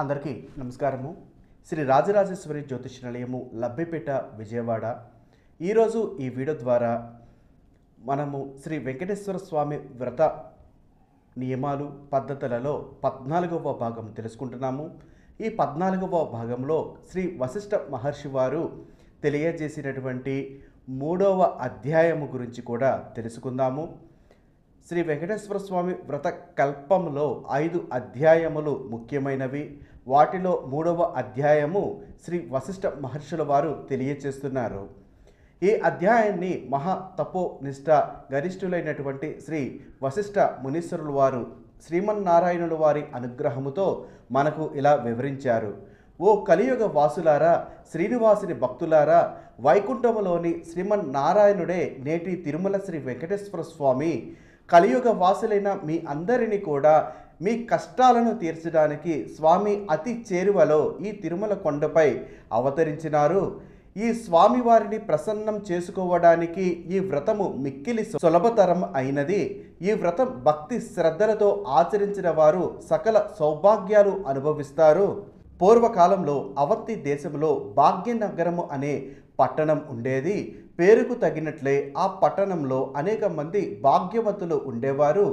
అందరికీ నమస్కారము. శ్రీ రాజరాజేశ్వరి జ్యోతిష్ నిలయము లబ్బిపేట విజయవాడ. ఈరోజు ఈ వీడియో ద్వారా మనము శ్రీ వెంకటేశ్వర స్వామి వ్రత నియమాలు పద్ధతులలో పద్నాలుగవ భాగం తెలుసుకుంటున్నాము. ఈ పద్నాలుగవ భాగంలో శ్రీ వశిష్ఠ మహర్షి వారు తెలియజేసినటువంటి మూడవ అధ్యాయము గురించి కూడా తెలుసుకుందాము. శ్రీ వెంకటేశ్వర స్వామి వ్రత కల్పంలో ఐదు అధ్యాయములు ముఖ్యమైనవి. వాటిలో మూడవ అధ్యాయము శ్రీ వశిష్ఠ మహర్షుల వారు తెలియచేస్తున్నారు. ఈ అధ్యాయాన్ని మహా తపోనిష్ఠ గరిష్ఠులైనటువంటి శ్రీ వశిష్ఠ మునీశ్వరుల వారు శ్రీమన్నారాయణుల వారి అనుగ్రహముతో మనకు ఇలా వివరించారు. ఓ కలియుగ వాసులారా శ్రీనివాసుని భక్తులారా వైకుంఠములోని శ్రీమన్నారాయణుడే నేటి తిరుమల శ్రీ వెంకటేశ్వర స్వామి కలియుగ వాసులైన మీ అందరినీ కూడా మీ కష్టాలను తీర్చడానికి స్వామి అతి చేరువలో ఈ తిరుమల కొండపై అవతరించినారు. ఈ స్వామివారిని ప్రసన్నం చేసుకోవడానికి ఈ వ్రతము మిక్కిలి సులభతరం అయినది. ఈ వ్రతం భక్తి శ్రద్ధలతో ఆచరించిన వారు సకల సౌభాగ్యాలు అనుభవిస్తారు. పూర్వకాలంలో అవంతి దేశంలో భాగ్యనగరము అనే పట్టణం ఉండేది. పేరుకు తగినట్లే ఆ పట్టణంలో అనేక మంది భాగ్యవతులు ఉండేవారు.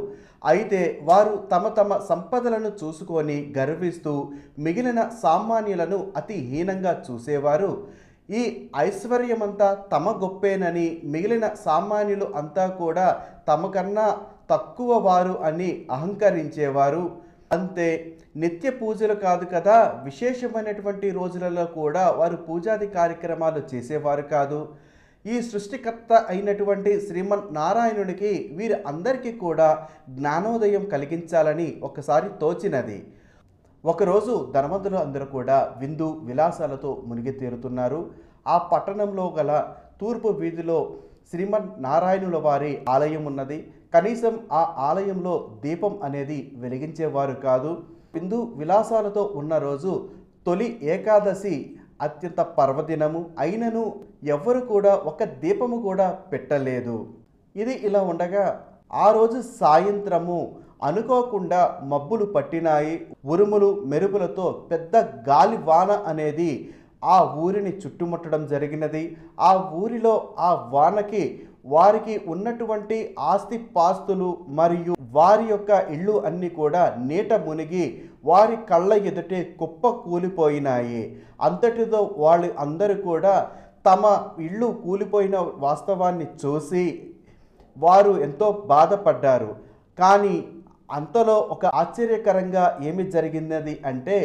అయితే వారు తమ తమ సంపదలను చూసుకొని గర్విస్తూ మిగిలిన సామాన్యులను అతి హీనంగా చూసేవారు. ఈ ఐశ్వర్యమంతా తమ గొప్పేనని మిగిలిన సామాన్యులు అంతా కూడా తమకన్నా తక్కువ వారు అని అహంకరించేవారు. అంతే నిత్య పూజలు కాదు కదా విశేషమైనటువంటి రోజులలో కూడా వారు పూజాది కార్యక్రమాలు చేసేవారు కాదు. ఈ సృష్టికర్త అయినటువంటి శ్రీమన్ నారాయణుడికి వీరి అందరికీ కూడా జ్ఞానోదయం కలిగించాలని ఒకసారి తోచినది. ఒకరోజు ధనవంతులు అందరూ కూడా విందు విలాసాలతో మునిగి తీరుతున్నారు. ఆ పట్టణంలో గల తూర్పు వీధిలో శ్రీమన్ నారాయణుల వారి ఆలయం ఉన్నది. కనీసం ఆ ఆలయంలో దీపం అనేది వెలిగించేవారు కాదు. విందు విలాసాలతో ఉన్న రోజు తొలి ఏకాదశి అత్యంత పర్వదినము. అయినను ఎవ్వరు కూడా ఒక దీపము కూడా పెట్టలేదు. ఇది ఇలా ఉండగా ఆ రోజు సాయంత్రము అనుకోకుండా మబ్బులు పట్టినాయి. ఉరుములు మెరుపులతో పెద్ద గాలి వాన అనేది ఆ ఊరిని చుట్టుముట్టడం జరిగినది. ఆ ఊరిలో ఆ వానకి వారికి ఉన్నటువంటి ఆస్తి పాస్తులు మరియు వారి యొక్క ఇళ్ళు అన్నీ కూడా నీట మునిగి వారి కళ్ళ ఎదుటే కుప్ప కూలిపోయినాయి. అంతటితో వాళ్ళు అందరూ కూడా తమ ఇళ్ళు కూలిపోయిన వాస్తవాన్ని చూసి వారు ఎంతో బాధపడ్డారు. కానీ అంతలో ఒక ఆశ్చర్యకరంగా ఏమి జరిగినది అంటే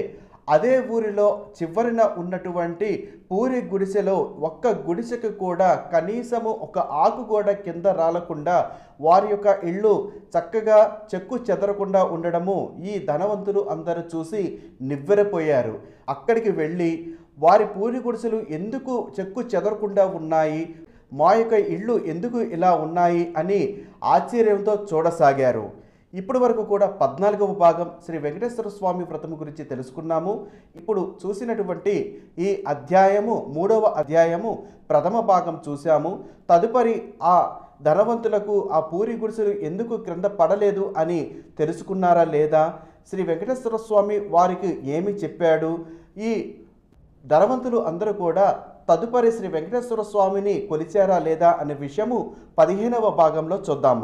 అదే ఊరిలో చివరిన ఉన్నటువంటి పూరి గుడిసెలో ఒక్క గుడిసెకు కూడా కనీసము ఒక ఆకు కూడా కింద రాలకుండా వారి యొక్క ఇళ్ళు చక్కగా చెక్కు చెదరకుండా ఉండడము ఈ ధనవంతులు అందరూ చూసి నివ్వెరపోయారు. అక్కడికి వెళ్ళి వారి పూరి గుడిసెలు ఎందుకు చెక్కు చెదరకుండా ఉన్నాయి? మా యొక్క ఇళ్ళు ఎందుకు ఇలా ఉన్నాయి? అని ఆశ్చర్యంతో చూడసాగారు. ఇప్పటి వరకు కూడా పద్నాలుగవ భాగం శ్రీ వెంకటేశ్వర స్వామి వ్రతము గురించి తెలుసుకున్నాము. ఇప్పుడు చూసినటువంటి ఈ అధ్యాయము మూడవ అధ్యాయము ప్రథమ భాగం చూశాము. తదుపరి ఆ ధనవంతులకు ఆ పూరి గుడిసెలు ఎందుకు క్రింద పడలేదు అని తెలుసుకున్నారా లేదా? శ్రీ వెంకటేశ్వర స్వామి వారికి ఏమి చెప్పాడు? ఈ ధనవంతులు అందరూ కూడా తదుపరి శ్రీ వెంకటేశ్వర స్వామిని కొలిచారా లేదా అనే విషయము పదిహేనవ భాగంలో చూద్దాము.